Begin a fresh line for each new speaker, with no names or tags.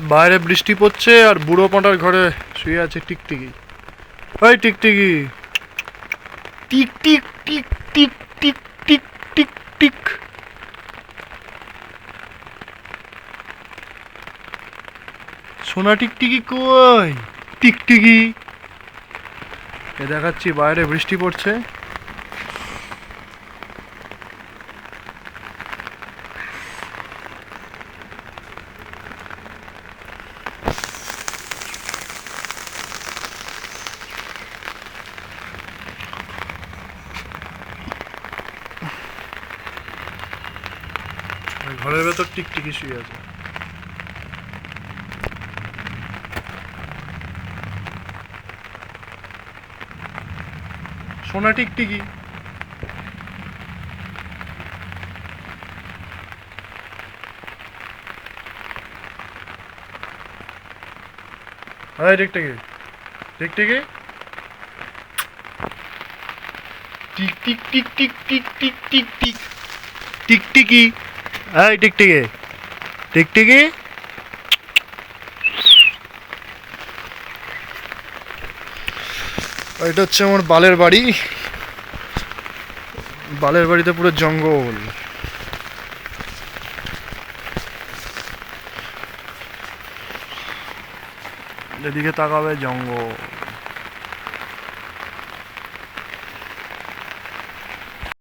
বাইরে বৃষ্টি পড়ছে আর বুড়ো পাঁটার ঘরে শুয়ে আছে টিকটিকি। ওই টিকটিকি। টিক টিক টিক টিক টিক টিক টিক টিক। সোনা টিকটিকি কই? টিকটিকি। এ দেখাচ্ছি, বাইরে বৃষ্টি পড়ছে। ঘরের ভেতর টিকটিকি শুয়ে আছে। সোনা টিকটিকি। হাই টিকটিকি টিকটিকি। টিক টিক টিক টিক টিক টিক টিক টিক, টিকটিকি। হাই টিকটিকি টিকটিকি। এটা হচ্ছে আমার বালের বাড়ি। বালের বাড়িতে পুরো জঙ্গল। এদিকে তাকাবে জঙ্গল।